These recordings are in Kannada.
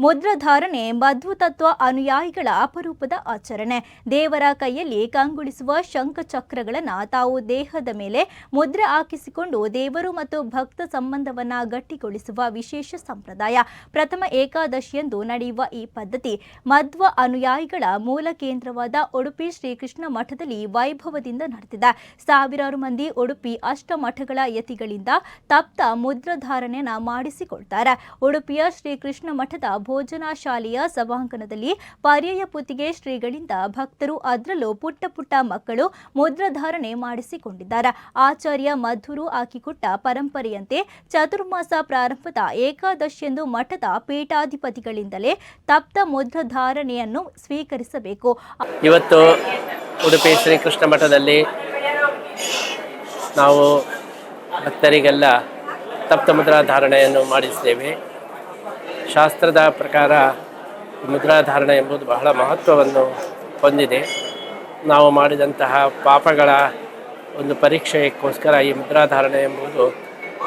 ಮುದ್ರಧಾರಣೆ ಮಧ್ವತತ್ವ ಅನುಯಾಯಿಗಳ ಅಪರೂಪದ ಆಚರಣೆ. ದೇವರ ಕೈಯಲ್ಲಿ ಕಂಗೊಳಿಸುವ ಶಂಖಚಕ್ರಗಳನ್ನು ತಾವು ದೇಹದ ಮೇಲೆ ಮುದ್ರೆ ಹಾಕಿಸಿಕೊಂಡು ದೇವರು ಮತ್ತು ಭಕ್ತ ಸಂಬಂಧವನ್ನು ಗಟ್ಟಿಗೊಳಿಸುವ ವಿಶೇಷ ಸಂಪ್ರದಾಯ. ಪ್ರಥಮ ಏಕಾದಶಿಯಂದು ನಡೆಯುವ ಈ ಪದ್ಧತಿ ಮಧ್ವ ಅನುಯಾಯಿಗಳ ಮೂಲ ಕೇಂದ್ರವಾದ ಉಡುಪಿ ಶ್ರೀಕೃಷ್ಣ ಮಠದಲ್ಲಿ ವೈಭವದಿಂದ ನಡೆದಿದೆ. ಸಾವಿರಾರು ಮಂದಿ ಉಡುಪಿ ಅಷ್ಟಮಠಗಳ ಯತಿಗಳಿಂದ ತಪ್ತ ಮುದ್ರಧಾರಣೆಯನ್ನು ಮಾಡಿಸಿಕೊಳ್ತಾರೆ. ಉಡುಪಿಯ ಶ್ರೀಕೃಷ್ಣ ಮಠದ ಭೋಜನಾ ಶಾಲೆಯ ಸಭಾಂಗಣದಲ್ಲಿ ಪರ್ಯಾಯ ಪುತ್ತಿಗೆ ಶ್ರೀಗಳಿಂದ ಭಕ್ತರು ಅದರಲ್ಲೂ ಪುಟ್ಟ ಪುಟ್ಟ ಮಕ್ಕಳು ಮುದ್ರಧಾರಣೆ ಮಾಡಿಸಿಕೊಂಡಿದ್ದಾರೆ. ಆಚಾರ್ಯ ಮಧುರು ಹಾಕಿಕೊಟ್ಟ ಪರಂಪರೆಯಂತೆ ಚತುರ್ಮಾಸ ಪ್ರಾರಂಭದ ಏಕಾದಶಿಯಂದು ಮಠದ ಪೀಠಾಧಿಪತಿಗಳಿಂದಲೇ ತಪ್ತ ಮುದ್ರಧಾರಣೆಯನ್ನು ಸ್ವೀಕರಿಸಬೇಕು. ಇವತ್ತು ಉಡುಪಿ ಶ್ರೀಕೃಷ್ಣ ಮಠದಲ್ಲಿ ನಾವು ಭಕ್ತರಿಗೆಲ್ಲ ತಪ್ತ ಮುದ್ರಾಧಾರಣೆಯನ್ನು ಮಾಡಿಸಿದ್ದೇವೆ. ಶಾಸ್ತ್ರದ ಪ್ರಕಾರ ಮುದ್ರಾಧಾರಣೆ ಎಂಬುದು ಬಹಳ ಮಹತ್ವವನ್ನು ಹೊಂದಿದೆ. ನಾವು ಮಾಡಿದಂತಹ ಪಾಪಗಳ ಒಂದು ಪರೀಕ್ಷೆಗೋಸ್ಕರ ಈ ಮುದ್ರಾಧಾರಣೆ ಎಂಬುದು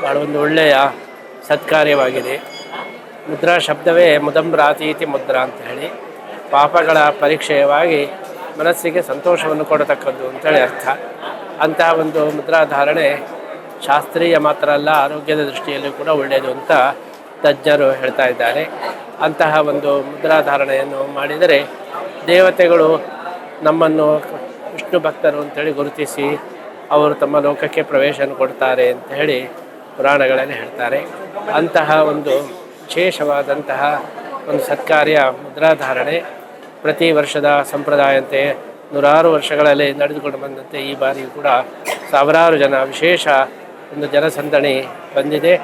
ಬಹಳ ಒಂದು ಒಳ್ಳೆಯ ಸತ್ಕಾರ್ಯವಾಗಿದೆ. ಮುದ್ರಾ ಶಬ್ದವೇ ಮುದಂಬ್ರಾತೀತಿ ಮುದ್ರಾ ಅಂತ ಹೇಳಿ ಪಾಪಗಳ ಪರೀಕ್ಷೆಯವಾಗಿ ಮನಸ್ಸಿಗೆ ಸಂತೋಷವನ್ನು ಕೊಡತಕ್ಕದ್ದು ಅಂತೇಳಿ ಅರ್ಥ. ಅಂತಹ ಒಂದು ಮುದ್ರಾಧಾರಣೆ ಶಾಸ್ತ್ರೀಯ ಮಾತ್ರ ಅಲ್ಲ, ಆರೋಗ್ಯದ ದೃಷ್ಟಿಯಲ್ಲೂ ಕೂಡ ಒಳ್ಳೆಯದು ಅಂತ ತಜ್ಞರು ಹೇಳ್ತಾ ಇದ್ದಾರೆ. ಅಂತಹ ಒಂದು ಮುದ್ರಾಧಾರಣೆಯನ್ನು ಮಾಡಿದರೆ ದೇವತೆಗಳು ನಮ್ಮನ್ನು ವಿಷ್ಣು ಭಕ್ತರು ಅಂತೇಳಿ ಗುರುತಿಸಿ ಅವರು ತಮ್ಮ ಲೋಕಕ್ಕೆ ಪ್ರವೇಶವನ್ನು ಕೊಡ್ತಾರೆ ಅಂತ ಹೇಳಿ ಪುರಾಣಗಳಲ್ಲಿ ಹೇಳ್ತಾರೆ. ಅಂತಹ ಒಂದು ವಿಶೇಷವಾದಂತಹ ಒಂದು ಸತ್ಕಾರ್ಯ ಮುದ್ರಾಧಾರಣೆ ಪ್ರತಿ ವರ್ಷದ ಸಂಪ್ರದಾಯಂತೆ ನೂರಾರು ವರ್ಷಗಳಲ್ಲಿ ನಡೆದುಕೊಂಡು ಬಂದಂತೆ ಈ ಬಾರಿಯೂ ಕೂಡ ಸಾವಿರಾರು ಜನ ವಿಶೇಷ ಒಂದು ಜನಸಂದಣಿ ಬಂದಿದೆ.